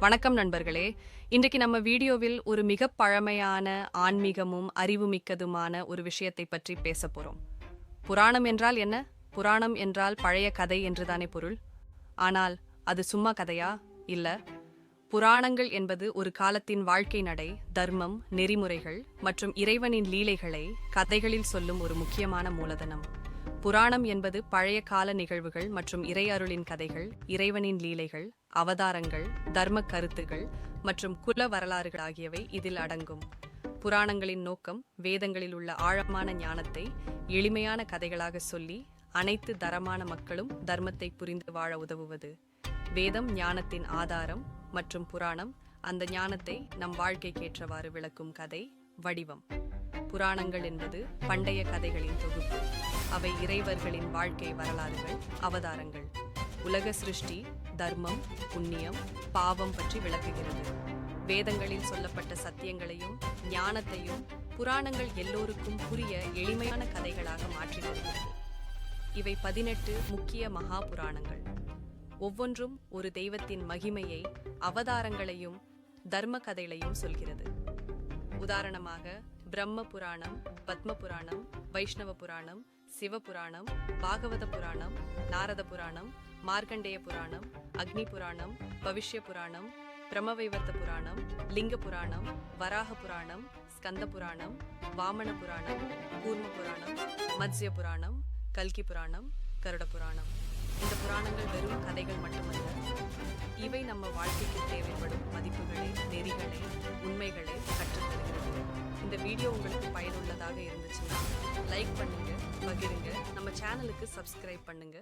வணக்கம் நண்பர்களே. இன்றைக்கு நம்ம வீடியோவில் ஒரு மிக பழமையான ஆன்மீகமும் அறிவுமிக்கதுமான ஒரு விஷயத்தை பற்றி பேச போறோம். புராணம் என்றால் என்ன? புராணம் என்றால் பழைய கதை என்றுதானே பொருள்? ஆனால் அது சும்மா கதையா? இல்ல. புராணங்கள் என்பது ஒரு காலத்தின் வாழ்க்கை நடை தர்மம் நெறிமுறைகள் மற்றும் இறைவனின் லீலைகளை கதைகளில் சொல்லும் ஒரு முக்கியமான மூலதனம். புராணம் என்பது பழைய கால நிகழ்வுகள் மற்றும் இறையருளின் கதைகள் இறைவனின் லீலைகள் அவதாரங்கள் தர்ம கருத்துகள் மற்றும் குல வரலாறுகள் ஆகியவை இதில் அடங்கும். புராணங்களின் நோக்கம் வேதங்களில் உள்ள ஆழமான ஞானத்தை எளிமையான கதைகளாக சொல்லி அனைத்து தரமான மக்களும் தர்மத்தை புரிந்து வாழ உதவுவது. வேதம் ஞானத்தின் ஆதாரம் மற்றும் புராணம் அந்த ஞானத்தை நம் வாழ்க்கைக்கேற்றவாறு விளக்கும் கதை வடிவம். புராணங்கள் என்பது பண்டைய கதைகளின் தொகுப்பு. அவை இறைவர்களின் வாழ்க்கை வரலாறுகள் அவதாரங்கள். உலக சிருஷ்டி தர்மம் புண்ணியம் பாவம் பற்றி விளக்குகிறது. வேதங்களில் சொல்லப்பட்ட சத்தியங்களையும் ஞானத்தையும் புராணங்கள் எல்லோருக்கும் புரிய எளிமையான கதைகளாக மாற்றி வருகிறது இவை பதினெட்டு முக்கிய மகா புராணங்கள். ஒவ்வொன்றும் ஒரு தெய்வத்தின் மகிமையை அவதாரங்களையும் தர்ம கதைகளையும் சொல்கிறது. உதாரணமாக பிரம்ம புராணம் பத்ம புராணம் வைஷ்ணவ புராணம் சிவ புராணம் பாகவத புராணம் நாரத புராணம் மார்க்கண்டேய புராணம் அக்னி புராணம் பவிஷ்ய புராணம் பிரமவைவர்த்த புராணம் லிங்க புராணம் வராக புராணம் ஸ்கந்த புராணம் வாமன புராணம் கூர்ம புராணம் மத்ஸ்ய புராணம் கல்கி புராணம் கருட புராணம் இந்த புராணங்கள் வெறும் கதைகள் மட்டுமல்ல. இவை நம்ம வாழ்க்கைக்கு தேவைப்படும் மதிப்புகளை நெறிகளை உண்மைகளை கற்றுத்தருகிறது இந்த வீடியோ உங்களுக்கு பயனுள்ளதாக இருந்துச்சுன்னா லைக் பண்ணுங்க பகிருங்க. நம்ம சேனலுக்கு சப்ஸ்கிரைப் பண்ணுங்க.